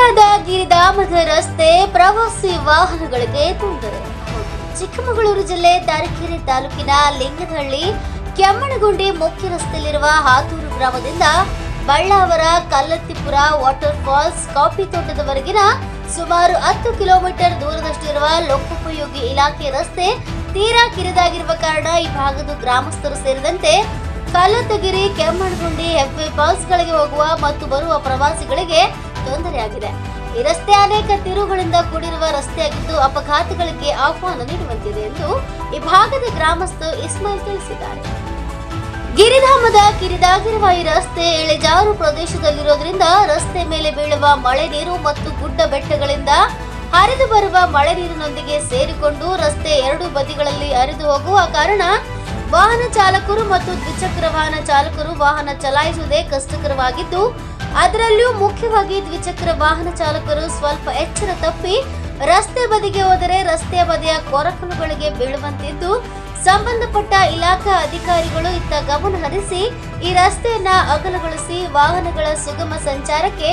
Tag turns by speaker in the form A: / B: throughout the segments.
A: ಕಿರಿದಾದ ಗಿರಿಧಾಮದ ರಸ್ತೆ ಪ್ರವಾಸಿ ವಾಹನಗಳಿಗೆ ತೊಂದರೆ. ಚಿಕ್ಕಮಗಳೂರು ಜಿಲ್ಲೆ ತರೀಕೆರೆ ತಾಲೂಕಿನ ಲಿಂಗದಹಳ್ಳಿ ಕೆಮ್ಮಣಗುಂಡಿ ಮುಖ್ಯ ರಸ್ತೆಯಲ್ಲಿರುವ ಹಾತೂರು ಗ್ರಾಮದಿಂದ Ballavara Kallathipura water falls coffee ತೋಟದವರೆಗಿನ ಸುಮಾರು ಹತ್ತು ಕಿಲೋಮೀಟರ್ ದೂರದಷ್ಟಿರುವ ಲೋಕೋಪಯೋಗಿ ಇಲಾಖೆ ರಸ್ತೆ ತೀರಾ ಕಿರಿದಾಗಿರುವ ಕಾರಣ ಈ ಭಾಗದ ಗ್ರಾಮಸ್ಥರು ಸೇರಿದಂತೆ ಕಲ್ಲತ್ತಗಿರಿ, ಕೆಮ್ಮಣಗುಂಡಿ ಹೆಬ್ಬೆ ಫಾಲ್ಸ್ಗಳಿಗೆ ಹೋಗುವ ಮತ್ತು ಬರುವ ಪ್ರವಾಸಿಗಳಿಗೆ ತೊಂದರೆಯಾಗಿದೆ. ಈ ರಸ್ತೆ ಅನೇಕ ತಿರುಗಳಿಂದ ಕೂಡಿರುವ ರಸ್ತೆಯಾಗಿದ್ದು ಅಪಘಾತಗಳಿಗೆ ಆಹ್ವಾನ ನೀಡುವಂತಿದೆ ಎಂದು ಈ ಭಾಗದ ಗ್ರಾಮಸ್ಥ ಇಸ್ಮಾಯಿಲ್ ತಿಳಿಸಿದ್ದಾರೆ. ಗಿರಿಧಾಮದ ಕಿರಿದಾಗಿರುವ ಈ ರಸ್ತೆ ಇಳಿಜಾರು ಪ್ರದೇಶದಲ್ಲಿರೋದ್ರಿಂದ ರಸ್ತೆ ಮೇಲೆ ಬೀಳುವ ಮಳೆ ನೀರು ಮತ್ತು ಗುಡ್ಡ ಬೆಟ್ಟಗಳಿಂದ ಹರಿದು ಬರುವ ಮಳೆ ನೀರಿನೊಂದಿಗೆ ಸೇರಿಕೊಂಡು ರಸ್ತೆ ಎರಡು ಬದಿಗಳಲ್ಲಿ ಹರಿದು ಹೋಗುವ ಕಾರಣ ವಾಹನ ಚಾಲಕರು ಮತ್ತು ದ್ವಿಚಕ್ರ ವಾಹನ ಚಾಲಕರು ವಾಹನ ಚಲಾಯಿಸುವುದೇ ಕಷ್ಟಕರವಾಗಿದ್ದು, ಅದರಲ್ಲಿಯೂ ಮುಖ್ಯವಾಗಿ ದ್ವಿಚಕ್ರ ವಾಹನ ಚಾಲಕರು ಸ್ವಲ್ಪ ಎಚ್ಚರ ತಪ್ಪಿ ರಸ್ತೆ ಬದಿಗೆ ಹೋದರೆ ರಸ್ತೆ ಬದಿಯ ಕೊರಕಲುಗಳಿಗೆ ಬೀಳುವಂತಿದ್ದು, ಸಂಬಂಧಪಟ್ಟ ಇಲಾಖಾ ಅಧಿಕಾರಿಗಳು ಇತ್ತ ಗಮನ ಹರಿಸಿ ಈ ರಸ್ತೆಯನ್ನ ಅಗಲಗೊಳಿಸಿ ವಾಹನಗಳ ಸುಗಮ ಸಂಚಾರಕ್ಕೆ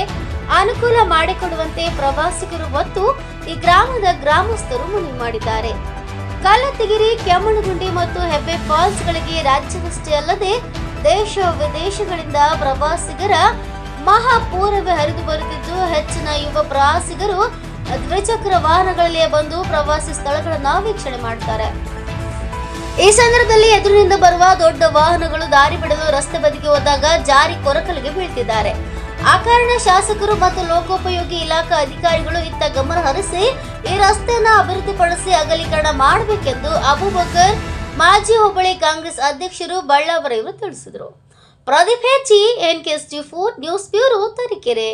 A: ಅನುಕೂಲ ಮಾಡಿಕೊಡುವಂತೆ ಪ್ರವಾಸಿಗರು ಮತ್ತು ಈ ಗ್ರಾಮದ ಗ್ರಾಮಸ್ಥರು ಮನವಿ ಮಾಡಿದ್ದಾರೆ. ಕಲ್ಲತ್ತಿಗಿರಿ ಕೆಮ್ಮಣಗುಂಡಿ ಮತ್ತು ಹೆಬ್ಬೆ ಫಾಲ್ಸ್ಗಳಿಗೆ ರಾಜ್ಯವಷ್ಟೇ ಅಲ್ಲದೆ ದೇಶ ವಿದೇಶಗಳಿಂದ ಪ್ರವಾಸಿಗರ ಮಹಾಪೂರವೇ ಹರಿದು ಬರುತ್ತಿದ್ದು, ಹೆಚ್ಚಿನ ಯುವ ಪ್ರವಾಸಿಗರು ದ್ವಿಚಕ್ರ ವಾಹನಗಳಲ್ಲಿ ಬಂದು ಪ್ರವಾಸಿ ಸ್ಥಳಗಳನ್ನು ವೀಕ್ಷಣೆ ಮಾಡ್ತಾರೆ. ಈ ಸಂದರ್ಭದಲ್ಲಿ ಎದುರಿನಿಂದ ಬರುವ ದೊಡ್ಡ ವಾಹನಗಳು ದಾರಿ ಬಿಡಲು ರಸ್ತೆ ಬದಿಗೆ ಹೋದಾಗ ಜಾರಿ ಕೊರಕಲಿಗೆ ಬೀಳ್ತಿದ್ದಾರೆ. ಆ ಕಾರಣ ಶಾಸಕರು ಮತ್ತು ಲೋಕೋಪಯೋಗಿ ಇಲಾಖಾ ಅಧಿಕಾರಿಗಳು ಇತ್ತ ಗಮನ ಹರಿಸಿ ಈ ರಸ್ತೆಯನ್ನ ಅಭಿವೃದ್ಧಿಪಡಿಸಿ ಅಗಲೀಕರಣ ಮಾಡಬೇಕೆಂದು ಅಬುಬಕರ್ ಮಾಜಿ ಹೋಬಳಿ ಕಾಂಗ್ರೆಸ್ ಅಧ್ಯಕ್ಷರು ಬಳ್ಳಾವರ ಇವರು ತಿಳಿಸಿದರು. ಪ್ರದೀಪ್ ಹೆಚ್ಚಿ N K four, news bureau Tarikere.